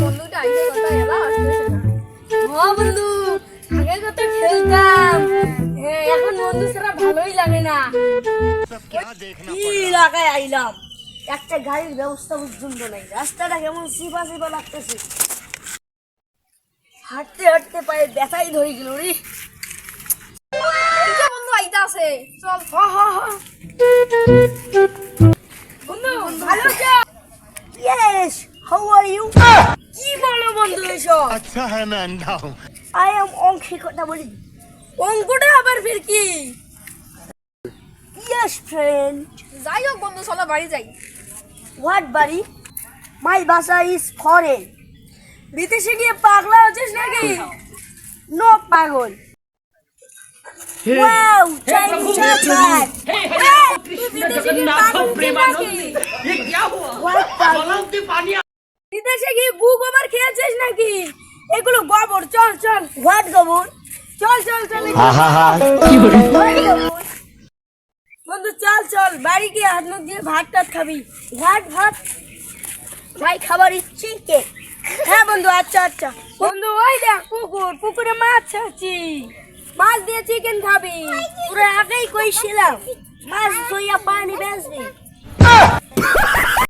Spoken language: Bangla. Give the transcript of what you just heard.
বন্ধুটা হ্যাঁ বন্ধু আগে কত খেলতাম। এখন বন্ধু ছাড়া ভালোই লাগে না। কি আইলাম। একটা গাড়ির ব্যবস্থা পর্যন্ত নাই। রাস্তাটা কেমন সিপা সিপা লাগতেছে। হাঁটতে হাঁটতে পায়ে ব্যথাই ধরে গেল রে। বন্ধু আইতা আছে। চল। হ হ হ। বলো বন্ধু এসব अच्छा है मैं अंधा हूँ আই এম অঙ্কের কথা বলি অঙ্কটা আবার ফির কি ইয়েস ফ্রেন্ড যাই হোক বন্ধু চলো বাড়ি যাই হোয়াট বাড়ি মাই ভাষা ইজ ফরেন বিদেশে গিয়ে পাগলা হচ্ছিস নাকি নো পাগল ওয়াও চাইনিজ চকলেট তুই বিদেশে গিয়ে বিদেশে গিয়ে গু গোবর খেয়েছিস নাকি? এগুলো গোবর চল চল হোয়াট গোবর। চল চল চল বন্ধু চল চল বাড়ি গিয়ে হাত মুখ দিয়ে ভাত টাত খাবি। ভাত ভাত। ভাই খাবার ইচ্ছে কে? হ্যাঁ বন্ধু আচ্ছা আচ্ছা। বন্ধু ওই দেখ পুকুর। পুকুরে মাছ আছে। মাছ দিয়ে চিকেন খাবি। পুরো আগেই কইছিলাম। মাছ ধুইয়া পানি বেচবি